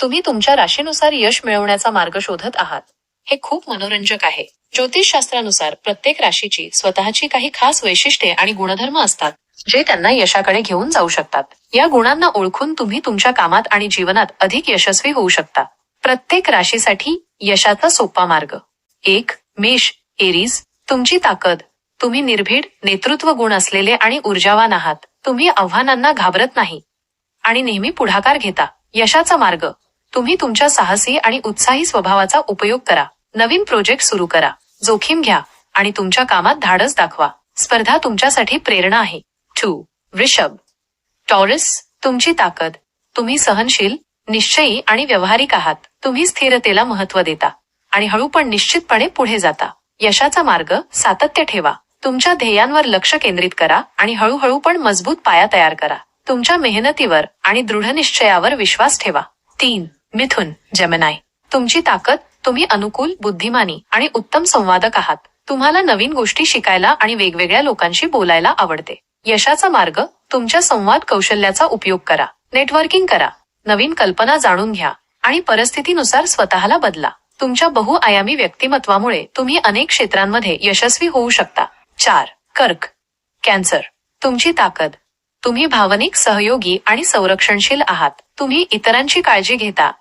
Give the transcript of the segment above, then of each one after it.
तुम्ही तुमच्या राशीनुसार यश मिळवण्याचा मार्ग शोधत आहात. हे खूप मनोरंजक आहे. ज्योतिषशास्त्रानुसार प्रत्येक राशीची स्वतःची काही खास वैशिष्ट्ये आणि गुणधर्म असतात जे त्यांना यशाकडे घेऊन जाऊ शकतात. या गुणांना ओळखून तुम्ही तुमच्या कामात आणि जीवनात अधिक यशस्वी होऊ शकता. प्रत्येक राशीसाठी यशाचा सोपा मार्ग. एक मेष एरीज तुमची ताकद. तुम्ही निर्भीड नेतृत्व गुण असलेले आणि ऊर्जावान आहात. तुम्ही आव्हानांना घाबरत नाही. आणि नेहमी पुढाकार घेता. यशाचा मार्ग. तुम्ही तुमच्या साहसी आणि उत्साही स्वभावाचा उपयोग करा. नवीन प्रोजेक्ट सुरू करा. जोखीम घ्या आणि तुमच्या कामात धाडस दाखवा. स्पर्धा तुमच्यासाठी प्रेरणा आहे. टू वृषभ. टॉरस तुमची ताकद. तुम्ही सहनशील निश्चयी आणि व्यवहारिक आहात. तुम्ही स्थिरतेला महत्त्व देता. आणि हळू पण निश्चितपणे पुढे जाता. यशाचा मार्ग सातत्य ठेवा. तुमच्या ध्येयांवर लक्ष केंद्रित करा आणि हळूहळू पण मजबूत पाया तयार करा. तुमच्या मेहनतीवर आणि दृढनिश्चयावर विश्वास ठेवा. तीन मिथुन जमनाय तुमची ताकद तुम्ही अनुकूल बुद्धिमानी आणि उत्तम संवादक आहात. तुम्हाला नवीन गोष्टी शिकायला आणि वेगवेगळ्या लोकांशी बोलायला आवडते. यशाचा मार्ग तुमच्या संवाद कौशल्याचा उपयोग करा. नेटवर्किंग करा. नवीन कल्पना जाणून घ्या आणि परिस्थितीनुसार स्वतःला बदला. तुमच्या बहुआयामी व्यक्तिमत्वामुळे तुम्ही अनेक क्षेत्रांमध्ये यशस्वी होऊ शकता. चार कर्क. कॅन्सर. तुमची ताकद. तुम्ही भावनिक सहयोगी आणि संरक्षणशील आहात. तुम्ही इतरांची काळजी घेता.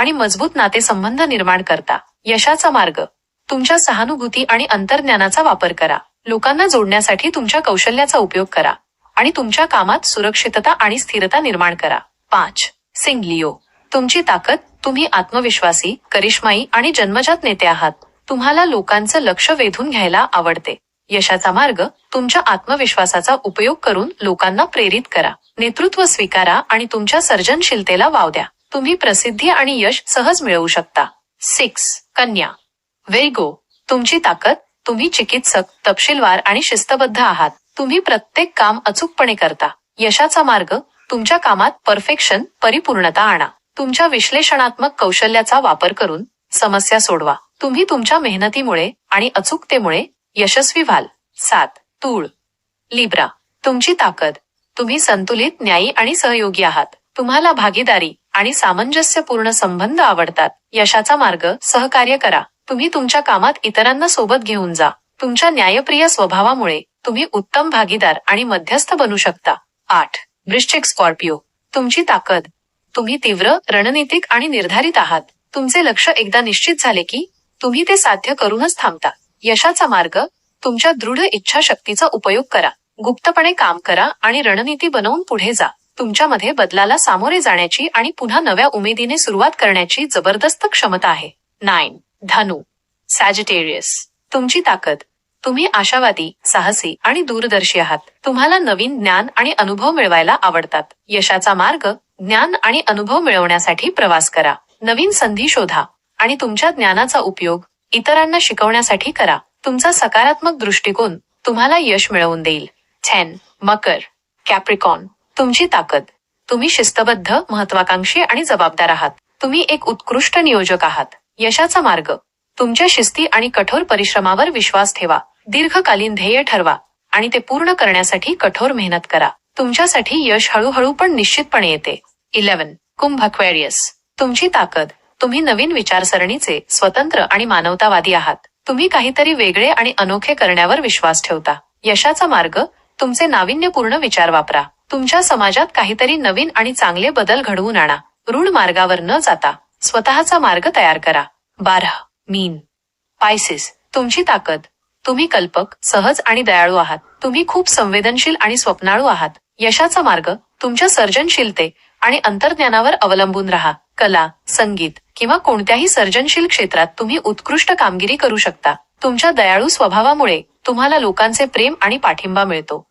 आणि मजबूत नातेसंबंध निर्माण करता. यशाचा मार्ग. तुमच्या सहानुभूती आणि अंतर्ज्ञानाचा वापर करा. लोकांना जोडण्यासाठी तुमच्या कौशल्याचा उपयोग करा. आणि तुमच्या कामात सुरक्षितता आणि स्थिरता निर्माण करा. पाच. सिंगलिओ. तुमची ताकद तुम्ही आत्मविश्वासी करिश्माई आणि जन्मजात नेते आहात. तुम्हाला लोकांचं लक्ष वेधून घ्यायला आवडते. यशाचा मार्ग तुमच्या आत्मविश्वासाचा उपयोग करून लोकांना प्रेरित करा. नेतृत्व स्वीकारा आणि तुमच्या सर्जनशीलतेला वाव द्या. तुम्ही प्रसिद्धी आणि यश सहज मिळवू शकता. सिक्स कन्या. वेगो तुमची ताकद तुम्ही चिकित्सक तपशीलवार आणि शिस्तबद्ध आहात. तुम्ही प्रत्येक काम अचूकपणे करता. यशाचा मार्ग तुमच्या कामात परफेक्शन परिपूर्णता आणा. तुमच्या विश्लेषणात्मक कौशल्याचा वापर करून समस्या सोडवा. तुम्ही तुमच्या मेहनतीमुळे आणि अचूकतेमुळे यशस्वी व्हाल. सात तूळ. लिब्रा तुमची ताकद तुम्ही संतुलित न्यायी आणि सहयोगी आहात. तुम्हाला भागीदारी आणि सामंजस्यपूर्ण संबंध आवडतात. यशाचा मार्ग सहकार्य करा. तुम्ही तुमच्या कामात इतरांना सोबत घेऊन जा. तुमच्या न्यायप्रिय स्वभावामुळे तुम्ही उत्तम भागीदार आणि मध्यस्थ बनू शकता. आठ. वृश्चिक स्कॉर्पिओ. तुमची ताकद. तुम्ही तीव्र रणनीतिक आणि निर्धारित आहात. तुमचे लक्ष एकदा निश्चित झाले की तुम्ही ते साध्य करूनच थांबता. यशाचा मार्ग तुमच्या दृढ इच्छाशक्तीचा उपयोग करा. गुप्तपणे काम करा आणि रणनीती बनवून पुढे जा. तुमच्यामध्ये बदलाला सामोरे जाण्याची आणि पुन्हा नव्या उमेदीने सुरुवात करण्याची जबरदस्त क्षमता आहे. नाईन. धनु. सॅजिटेरियस तुमची ताकद. तुम्ही आशावादी साहसी आणि दूरदर्शी आहात. तुम्हाला नवीन ज्ञान आणि अनुभव मिळवायला आवडतात. यशाचा मार्ग ज्ञान आणि अनुभव मिळवण्यासाठी प्रवास करा. नवीन संधी शोधा. आणि तुमच्या ज्ञानाचा उपयोग इतरांना शिकवण्यासाठी करा. तुमचा सकारात्मक दृष्टिकोन तुम्हाला यश मिळवून देईल. छॅन मकर. कॅप्रिकॉन तुमची ताकद. तुम्ही शिस्तबद्ध महत्वाकांक्षी आणि जबाबदार आहात. तुम्ही एक उत्कृष्ट नियोजक आहात. यशाचा मार्ग. तुमच्या शिस्ती आणि कठोर परिश्रमावर विश्वास ठेवा. दीर्घकालीन ध्येय ठरवा. आणि ते पूर्ण करण्यासाठी कठोर मेहनत करा. तुमच्यासाठी यश हळूहळू पण निश्चितपणे येते. इलेव्हन. कुंभ क्वेरियस तुमची ताकद. तुम्ही नवीन विचारसरणीचे स्वतंत्र आणि मानवतावादी आहात. तुम्ही काहीतरी वेगळे आणि अनोखे करण्यावर विश्वास ठेवता. यशाचा मार्ग. तुमचे नाविन्यपूर्ण विचार वापरा. तुमच्या समाजात काहीतरी नवीन आणि चांगले बदल घडवून आणा. ऋण मार्गावर न जाता स्वतःचा मार्ग तयार करा. बारा मीन. पायसिस तुमची ताकद. तुम्ही कल्पक सहज आणि दयाळू आहात. तुम्ही खूप संवेदनशील आणि स्वप्नाळू आहात. यशाचा मार्ग तुमच्या सर्जनशीलते आणि अंतर्ज्ञानावर अवलंबून राहा. कला संगीत किंवा कोणत्याही सर्जनशील क्षेत्रात तुम्ही उत्कृष्ट कामगिरी करू शकता. तुमच्या दयाळू स्वभावामुळे तुम्हाला लोकांचे प्रेम आणि पाठिंबा मिळतो.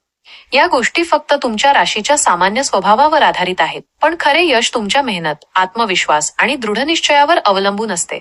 या गोष्टी फक्त तुमच्या राशीच्या सामान्य स्वभावावर आधारित आहेत पण खरे यश तुमच्या मेहनत आत्मविश्वास आणि दृढनिश्चयावर अवलंबून असते.